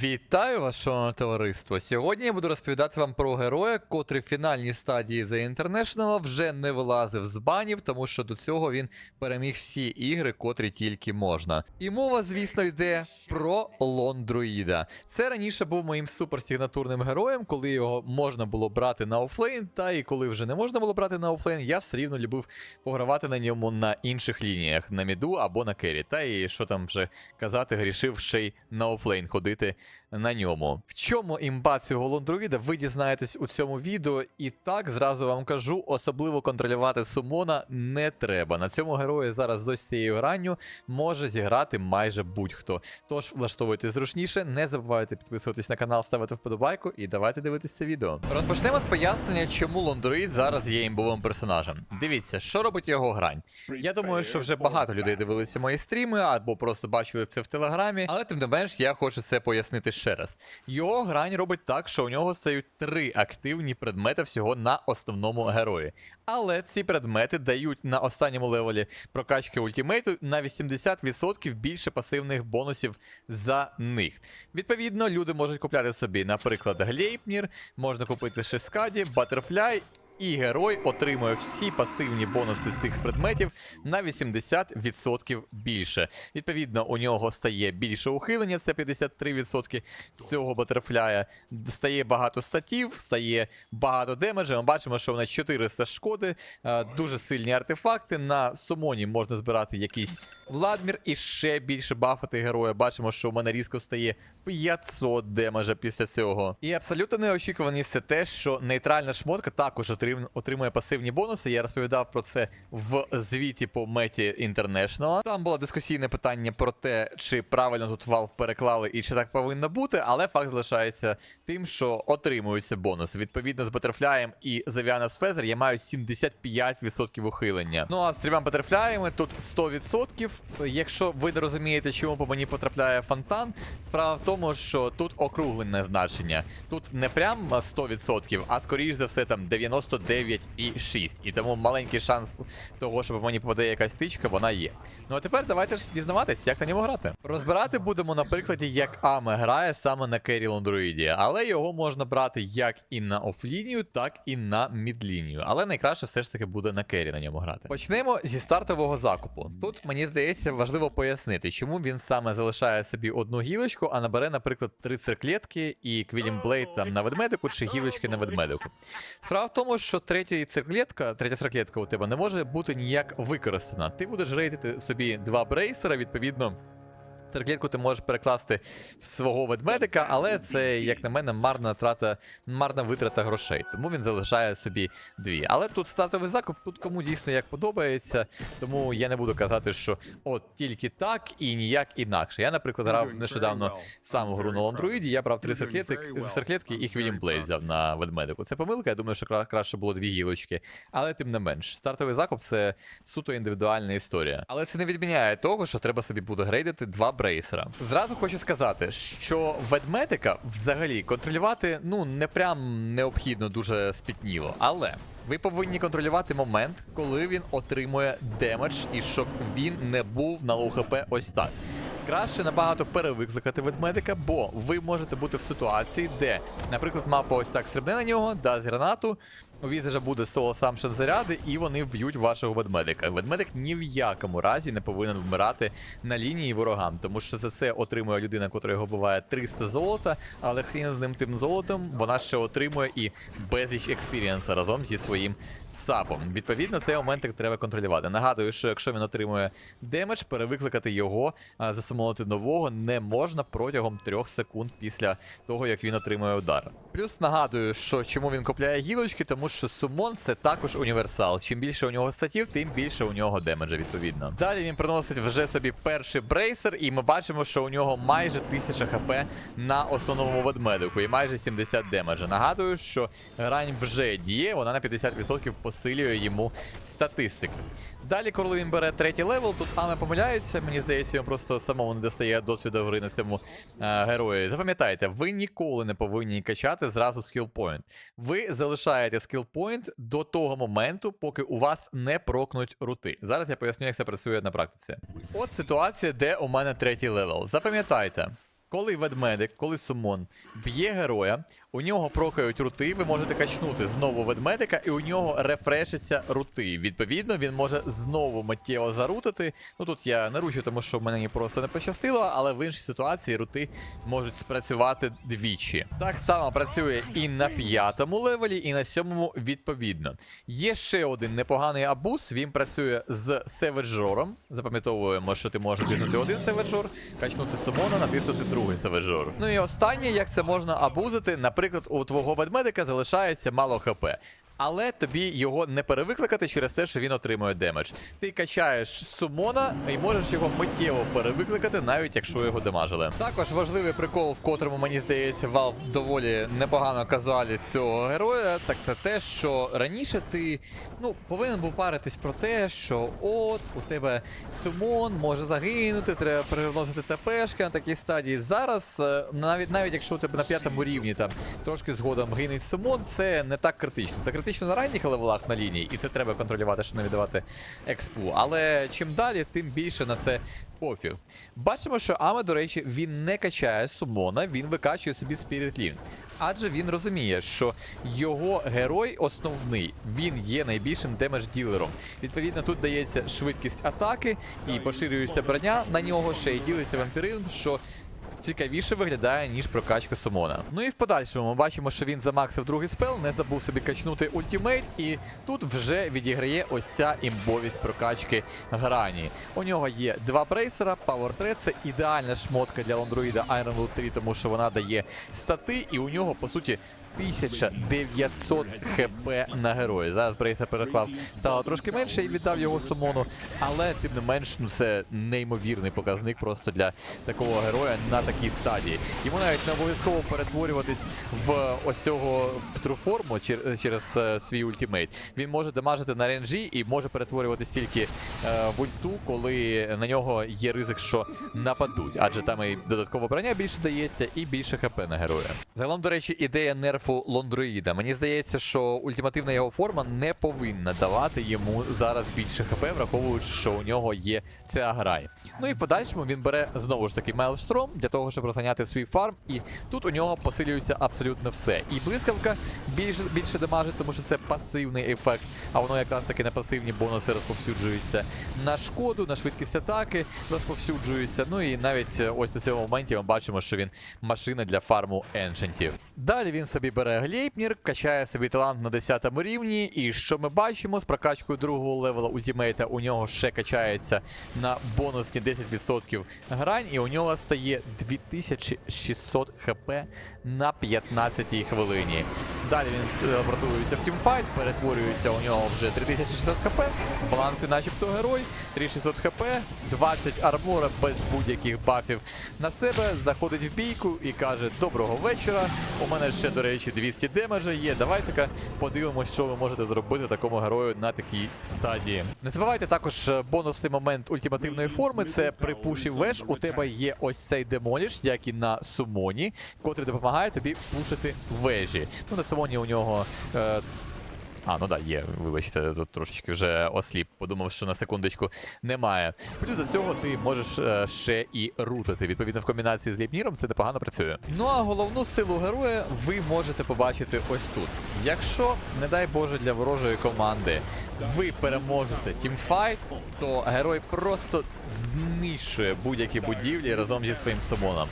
Вітаю вас, шановне товариство. Сьогодні я буду розповідати вам про героя, котрий в фінальній стадії The International вже не вилазив з банів, тому що до цього він переміг всі ігри, котрі тільки можна. І мова, звісно, йде про Лондруїда. Це раніше був моїм суперсигнатурним героєм, коли його можна було брати на офлейн, та і коли вже не можна було брати на офлейн, я все рівно любив погравати на ньому на інших лініях, на міду або на кері. Та і що там вже казати, грішив ще й на офлейн ходити на ньому. В чому імба цього лондруїда, ви дізнаєтесь у цьому відео. І так зразу вам кажу, особливо контролювати сумона не треба. На цьому герої зараз з ось цією гранню може зіграти майже будь-хто. Тож влаштовуйте зручніше, не забувайте підписуватись на канал, ставити вподобайку і давайте дивитися це відео. Розпочнемо з пояснення, чому лондруїд зараз є імбовим персонажем. Дивіться, що робить його грань. Я думаю, що вже багато людей дивилися мої стріми або просто бачили це в телеграмі, але тим не менш я хочу це пояснити ще раз. Його грань робить так, що у нього стають три активні предмети всього на основному герої. Але ці предмети дають на останньому левелі прокачки ультимейту на 80% більше пасивних бонусів за них. Відповідно, люди можуть купляти собі, наприклад, Глейпнір, можна купити Шескаді, Батерфляй. І герой отримує всі пасивні бонуси з цих предметів на 80% більше. Відповідно, у нього стає більше ухилення, це 53% з цього батерфляя. Стає багато статів, стає багато демеджа. Ми бачимо, що вона 400 шкоди, е, дуже сильні артефакти. На сумоні можна збирати якийсь Владмір і ще більше бафати героя. Бачимо, що у мене різко стає 500 демеджа після цього. І абсолютно неочікуваність це те, що нейтральна шмотка також отрим- отримує пасивні бонуси. Я розповідав про це в звіті по меті International. Там було дискусійне питання про те, чи правильно тут Valve переклали і чи так повинно бути, але факт залишається тим, що отримуються бонуси. Відповідно, з Батерфляєм і з Avianos Feather я маю 75% ухилення. Ну а з трьома Батерфляями тут 100%. Якщо ви не розумієте, чому по мені потрапляє фонтан, справа в тому, що тут округлене значення. Тут не прям 100%, а скоріш за все там 99,6. І тому маленький шанс того, що по мені попаде якась тичка, вона є. Ну а тепер давайте ж дізнаватись, як на ньому грати. Розбирати будемо на прикладі, як Аме грає саме на Керрі Лондруїді, але його можна брати як і на офлінію, так і на мідлінію. Але найкраще все ж таки буде на Керрі на ньому грати. Почнемо зі стартового закупу. Тут мені здається важливо пояснити, чому він саме залишає собі одну гілочку, а набере, наприклад, три цирклетки і Квілім Блейд там на ведмедику чи гілочки на ведмедику. Справа в тому, що третя цирклетка, третя цирклетка у тебе не може бути ніяк використана. Ти будеш рейтити собі два брейсера, відповідно. Цирклетку ти можеш перекласти в свого ведмедика, але це, як на мене, марна трата, марна витрата грошей. Тому він залишає собі дві. Але тут стартовий закуп, тут кому дійсно як подобається. Тому я не буду казати, що от тільки так і ніяк інакше. Я, наприклад, грав нещодавно саму гру на Лондруїді, я брав три цирклетки і Хвілім Блейд взяв на ведмедику. Це помилка, я думаю, що краще було дві гілочки. Але тим не менш, стартовий закуп це суто індивідуальна історія. Але це не відміняє того, що треба собі буде грейдити два брейсера. Зразу хочу сказати, що ведмедика взагалі контролювати ну не прям необхідно дуже спітніло, але. Ви повинні контролювати момент, коли він отримує демедж, і щоб він не був на ЛХП ось так. Краще набагато перевикликати ведмедика, бо ви можете бути в ситуації, де, наприклад, мапа ось так стрибне на нього, дасть гранату, у візажа буде з того сам заряди, і вони вб'ють вашого ведмедика. Ведмедик ні в якому разі не повинен вмирати на лінії ворогам, тому що за це отримує людина, котра його буває 300 золота, але хрін з ним тим золотом, вона ще отримує і безліч експірієнса разом зі своїм сапом. Відповідно, цей моментик треба контролювати. Нагадую, що якщо він отримує демедж, перевикликати його, а засамолити нового не можна протягом 3 секунд після того, як він отримує удар. Плюс нагадую, що чому він купляє гілочки, тому що сумон це також універсал. Чим більше у нього статів, тим більше у нього демеджа, відповідно. Далі він приносить вже собі перший брейсер, і ми бачимо, що у нього майже 1000 хп на основному ведмедику і майже 70 демеджа. Нагадую, що грань вже діє, вона на 50% посилює йому статистику. Далі, коли він бере третій левел, тут Аме помиляється. Мені здається, йому просто самому не достає досвіду гри на цьому е, герої. Запам'ятайте, ви ніколи не повинні качати зразу скілпоінт. Ви залишаєте скілпоінт до того моменту, поки у вас не прокнуть рути. Зараз я поясню, як це працює на практиці. От ситуація, де у мене третій левел. Запам'ятайте. Коли ведмедик, коли сумон б'є героя, у нього прокають рути, ви можете качнути знову ведмедика, і у нього рефрешиться рути. Відповідно, він може знову миттєво зарутити. Ну тут я не ручу, тому що мені просто не пощастило, але в іншій ситуації рути можуть спрацювати двічі. Так само працює і на п'ятому левелі, і на сьомому відповідно. Є ще один непоганий абуз. Він працює з севеджором. Запам'ятовуємо, що ти можеш тиснути один севеджор, качнути сумона, натиснути другий севеджор. Ну і останнє, як це можна абузити, наприклад, у твого ведмедика залишається мало хп. Але тобі його не перевикликати через те, що він отримує демедж. Ти качаєш сумона і можеш його миттєво перевикликати, навіть якщо його демажили. Також важливий прикол, в котрому мені здається, Valve доволі непогано казуалі цього героя. Так це те, що раніше ти ну повинен був паритись про те, що от у тебе сумон може загинути, треба переносити ТПшки на такій стадії. Зараз е, навіть навіть якщо у тебе на п'ятому рівні там трошки згодом гинить сумон, це не так критично. Це критично на ранніх левелах на лінії, і це треба контролювати, щоб не віддавати експу. Але чим далі, тим більше на це пофіг. Бачимо, що Аме, до речі, він не качає сумона, він викачує собі Spirit Link. Адже він розуміє, що його герой основний, він є найбільшим демедж-ділером. Відповідно, тут дається швидкість атаки і поширюється броня на нього, ще й ділиться вампіризм, що цікавіше виглядає, ніж прокачка сумона. Ну і в подальшому ми бачимо, що він замаксив другий спел, не забув собі качнути ультимейт, і тут вже відіграє ось ця імбовість прокачки грані. У нього є два брейсера, Power 3 це ідеальна шмотка для лондроїда Iron Will 3, тому що вона дає стати, і у нього, по суті, 1900 хп на герої. Зараз Брейса переклав стало трошки менше і віддав його сумону. Але тим не менш, ну це неймовірний показник просто для такого героя на такій стадії. Йому навіть не обов'язково перетворюватись в ось цього в труформу чер- через е, свій ультимейт. Він може дамажити на ренджі і може перетворюватись тільки е, в ульту, коли на нього є ризик, що нападуть. Адже там і додатково броня більше дається, і більше хп на героя. Загалом, до речі, ідея нерфу Лондроїда. Мені здається, що ультимативна його форма не повинна давати йому зараз більше хп, враховуючи, що у нього є ця грай. Ну і в подальшому він бере знову ж таки Майлстром для того, щоб розганяти свій фарм. І тут у нього посилюється абсолютно все. І блискавка більше більше дамажить, тому що це пасивний ефект, а воно якраз таки на пасивні бонуси розповсюджується на шкоду, на швидкість атаки розповсюджується. Ну і навіть е, ось на цьому моменті ми бачимо, що він машина для фарму еншентів. Далі він собі бере глейпнір, качає собі талант на 10 рівні. І що ми бачимо з прокачкою другого левела ультимейта, у нього ще качається на бонусні 10% грань, і у нього стає 2600 хп на 15 хвилині. Далі він телепортується в тімфайт, перетворюється у нього вже 3600 хп, баланси начебто герой, 3600 хп, 20 армора без будь-яких бафів на себе, заходить в бійку і каже: Доброго вечора. У мене ще, до речі, 200 демеджа є. Давайте-ка подивимось, що ви можете зробити такому герою на такій стадії. Не забувайте також е, бонусний момент ультимативної форми. Це при пуші веш. У тебе є ось цей демоліш, як і на сумоні, котрий допомагає тобі пушити вежі. Ну на сумоні у нього. Е, а, ну да, є, вибачте, тут трошечки вже осліп. Подумав, що на секундочку немає. Плюс до цього ти можеш е, ще і рутити. Відповідно, в комбінації з ліпніром це непогано працює. Ну а головну силу героя ви можете побачити ось тут. Якщо, не дай Боже, для ворожої команди ви переможете тімфайт, то герой просто знищує будь-які будівлі разом зі своїм сумоном.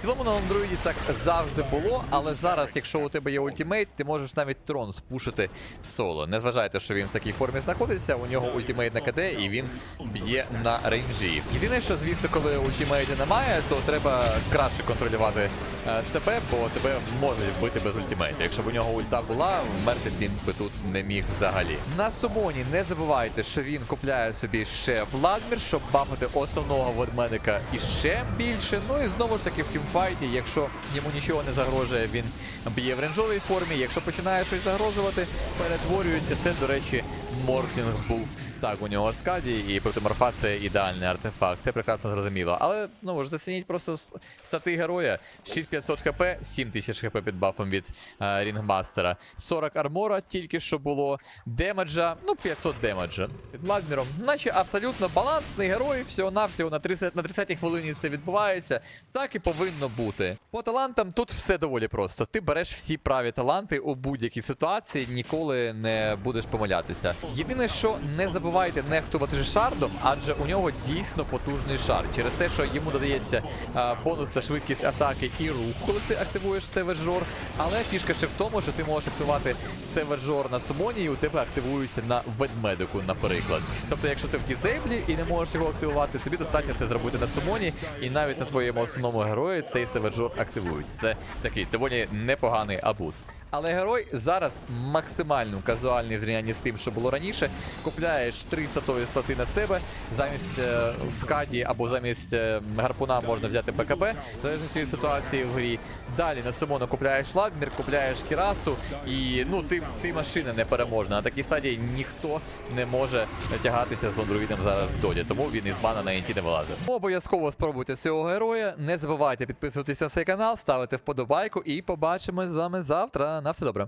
Цілому на Андроїді так завжди було, але зараз, якщо у тебе є ультимейт, ти можеш навіть трон спушити в соло. Не зважайте, що він в такій формі знаходиться, у нього ультимейт на КД і він б'є на рейнджі. Єдине, що звісно, коли ультимейту немає, то треба краще контролювати е, себе, бо тебе можуть вбити без ультимейту. Якщо б у нього ульта була, вмерти він би тут не міг взагалі. На сумоні не забувайте, що він купляє собі ще Владмір, щоб бафати основного ведмедика і ще більше. Ну і знову ж таки в тімфайті, якщо йому нічого не загрожує, він б'є в ренжовій формі. Якщо починає щось загрожувати, перетворюється. Це, до речі, Морфінг був так у нього скаді, і протиморфа це ідеальний артефакт. Це прекрасно зрозуміло. Але ну ж зацініть просто стати героя. 6500 хп, 7000 хп під бафом від е, Рінгмастера. 40 армора тільки що було. Демеджа, ну 500 демеджа. Під Владміром. Наче абсолютно балансний герой, всього-навсього на 30 на 30-й хвилині це відбувається. Так і повинно бути. По талантам тут все доволі просто. Ти береш всі праві таланти у будь-якій ситуації, ніколи не будеш помилятися. Єдине, що не забувайте нехтувати шардом, адже у нього дійсно потужний шар. Через те, що йому додається а, бонус та швидкість атаки і рух, коли ти активуєш севержор. Але фішка ще в тому, що ти можеш активувати севержор на сумоні, і у тебе активується на ведмедику, наприклад. Тобто, якщо ти в дізейблі і не можеш його активувати, тобі достатньо це зробити на сумоні, і навіть на твоєму основному герої цей севержор активують. Це такий доволі непоганий абуз. Але герой зараз максимально казуальний в зрівнянні з тим, що було раніше. Купляєш три статові стати на себе, замість е, скаді або замість е, гарпуна можна взяти БКБ, в залежності від ситуації в грі. Далі на Симону купляєш Ладмір, купляєш Кірасу, і ну ти, ти машина непереможна. На такій стадії ніхто не може тягатися з Ондруїдом зараз в доді, тому він із бана на інті не вилазить. Обов'язково спробуйте цього героя. Не забувайте підписуватись на цей канал, ставити вподобайку і побачимось з вами завтра. На все добре.